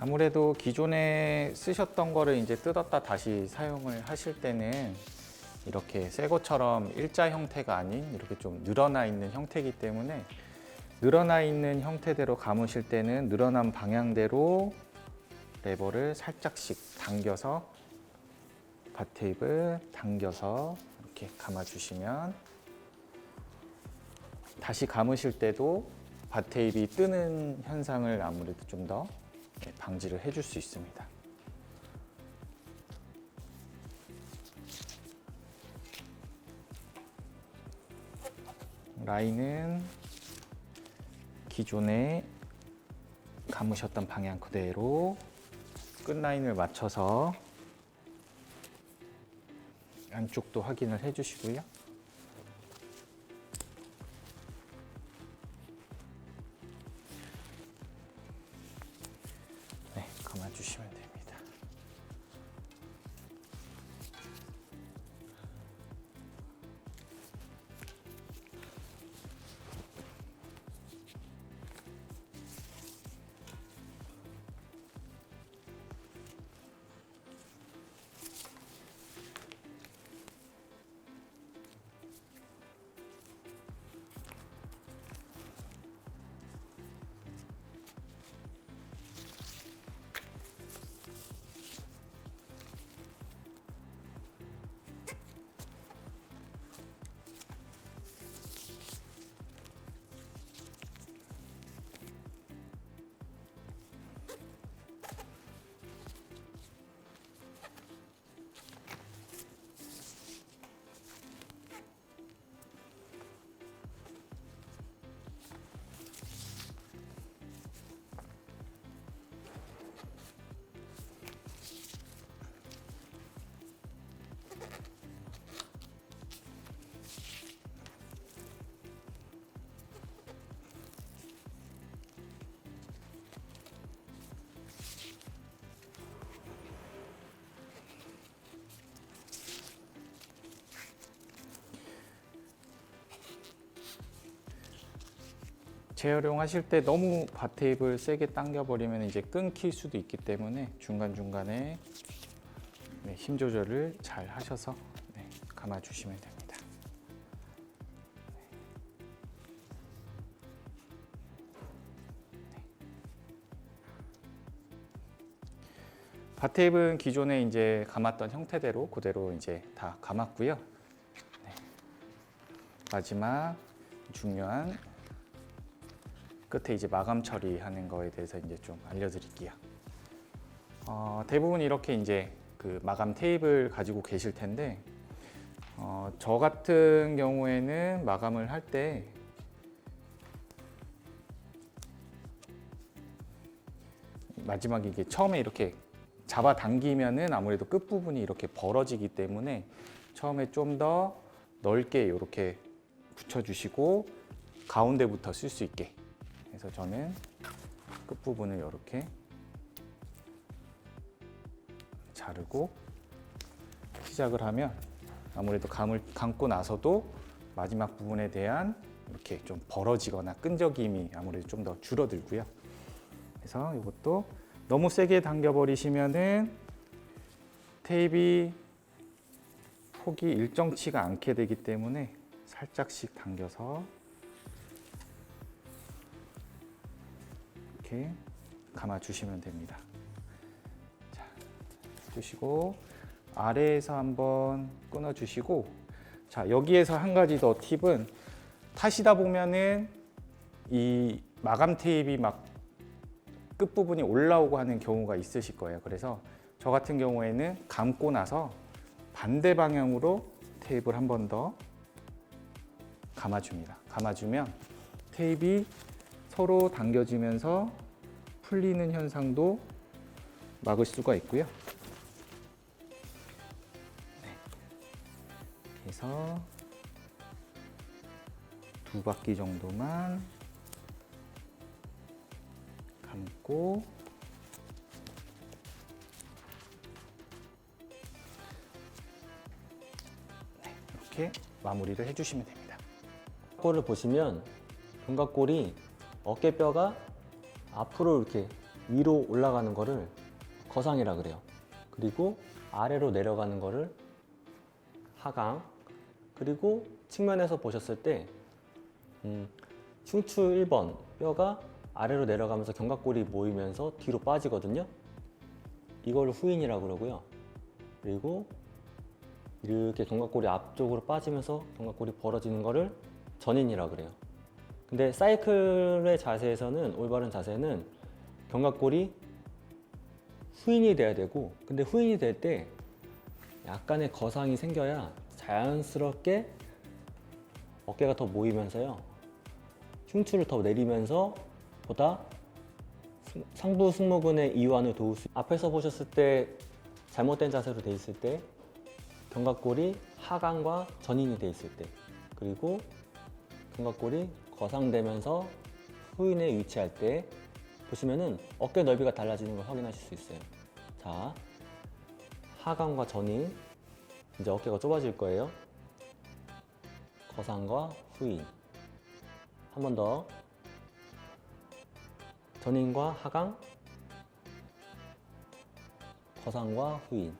아무래도 기존에 쓰셨던 거를 이제 뜯었다 다시 사용을 하실 때는 이렇게 새 것처럼 일자 형태가 아닌 이렇게 좀 늘어나 있는 형태이기 때문에 늘어나 있는 형태대로 감으실 때는 늘어난 방향대로 레버를 살짝씩 당겨서 바테이프 당겨서 이렇게 감아주시면 다시 감으실 때도 바테이프 뜨는 현상을 아무래도 좀더 방지를 해줄 수 있습니다. 라인은 기존에 감으셨던 방향 그대로 끝 라인을 맞춰서 안쪽도 확인을 해주시고요. 감 재활용하실 때 너무 바테입을 세게 당겨버리면 이제 끊길 수도 있기 때문에 중간중간에 네, 힘 조절을 잘 하셔서 네, 감아주시면 됩니다. 바테입은 기존에 이제 감았던 형태대로 그대로 이제 다 감았고요. 네. 마지막 중요한 끝에 이제 마감 처리하는 거에 대해서 이제 좀 알려드릴게요. 어, 대부분 이렇게 이제 그 마감 테이프를 가지고 계실 텐데 어, 저 같은 경우에는 마감을 할 때 마지막에 이게 처음에 이렇게 잡아 당기면은 아무래도 끝 부분이 이렇게 벌어지기 때문에 처음에 좀 더 넓게 이렇게 붙여주시고 가운데부터 쓸 수 있게 그래서 저는 끝부분을 이렇게 자르고 시작을 하면 아무래도 감을 감고 나서도 마지막 부분에 대한 이렇게 좀 벌어지거나 끈적임이 아무래도 좀 더 줄어들고요. 그래서 이것도 너무 세게 당겨 버리시면은 테이프 폭이 일정치가 않게 되기 때문에 살짝씩 당겨서 이렇게 감아 주시면 됩니다. 자, 주시고 아래에서 한번 끊어 주시고 자, 여기에서 한 가지 더 팁은 타시다 보면은 이 마감 테이프가 막 끝부분이 올라오고 하는 경우가 있으실 거예요. 그래서 저 같은 경우에는 감고 나서 반대 방향으로 테이프를 한 번 더 감아줍니다. 감아주면 테이프 서로 당겨지면서 풀리는 현상도 막을 수가 있고요. 네. 그래서 두 바퀴 정도만 감고 네, 이렇게 마무리를 해주시면 됩니다. 꼴을 보시면 견갑골이 어깨뼈가 앞으로 이렇게 위로 올라가는 거를 거상이라 그래요. 그리고 아래로 내려가는 거를 하강. 그리고 측면에서 보셨을 때 음, 흉추 1번 뼈가 아래로 내려가면서 견갑골이 모이면서 뒤로 빠지거든요. 이걸 후인이라고 그러고요. 그리고 이렇게 견갑골이 앞쪽으로 빠지면서 견갑골이 벌어지는 거를 전인이라고 그래요. 근데 사이클의 자세에서는 올바른 자세는 견갑골이 후인이 돼야 되고 근데 후인이 될 때 약간의 거상이 생겨야 자연스럽게 어깨가 더 모이면서요. 흉추를 더 내리면서 보다 승- 상부 승모근의 이완을 도울 수 앞에서 보셨을 때 잘못된 자세로 돼 있을 때 견갑골이 하강과 전인이 돼 있을 때 그리고 견갑골이 거상되면서 후인에 위치할 때 보시면은 어깨 넓이가 달라지는 걸 확인하실 수 있어요. 자, 하강과 전인 이제 어깨가 좁아질 거예요. 거상과 후인 한 번 더 전인과 하강 거상과 후인